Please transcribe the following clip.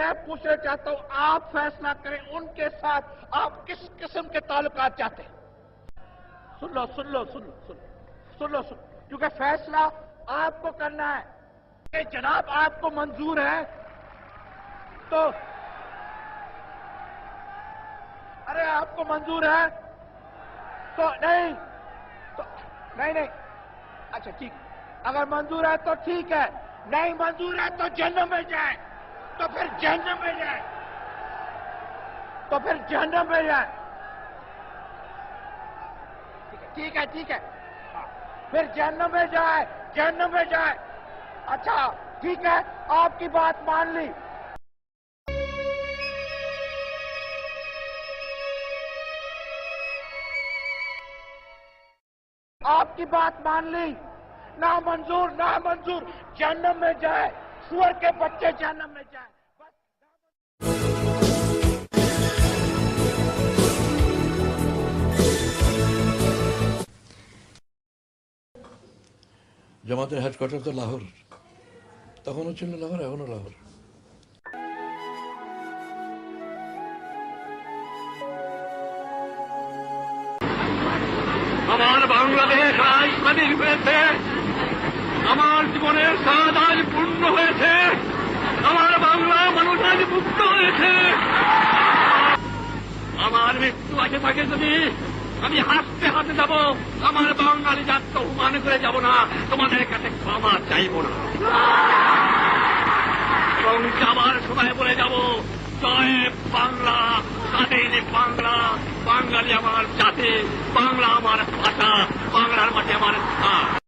मैं पूछना चाहता हूँ, आप फैसला करें उनके साथ। आप किस किस्म के ताल्लुकात चाहते हैं? सुन लो सुन लो सुन लो सुन लो सुन लो, सुन क्योंकि फैसला आपको करना है। कि जनाब आपको मंजूर है। तो अरे आपको मंजूर है। तो नहीं तो नहीं नहीं। अच्छा ठीक अगर मंजूर है तो ठीक है। नहीं मंजूर है तो जन्म में जाए। तो फिर जहन्नम में जाए। तो फिर जहन्नम में जाए। ठीक है ठीक है। हाँ, फिर जहन्नम में जाए जहन्नम में जाए। अच्छा ठीक है आपकी बात मान ली। आपकी बात मान ली। ना मंजूर ना मंजूर। जहन्नम में जाए। सुअर के बच्चे जहन्नम में जाए জামাতের হেডকোয়ার্টার তো লাহোর তখনও ছিল লাহোর এখনও লাহোর আমার বাংলাদেশ আজ স্বাধীন হয়েছে আমার জীবনের স্বাদ আছে থাকে যদি আমি হাসতে হাতে যাব, আমার বাঙালি জাত হুমান করে যাব না, তোমাদের কাছে ক্ষমা চাইব না। এবং যাবার সময় বলে যাব, জয় বাংলা, স্বাধীন বাংলা, বাঙালি আমার জাতি, বাংলা আমার ভাষা, বাংলার মাঠে আমার স্থান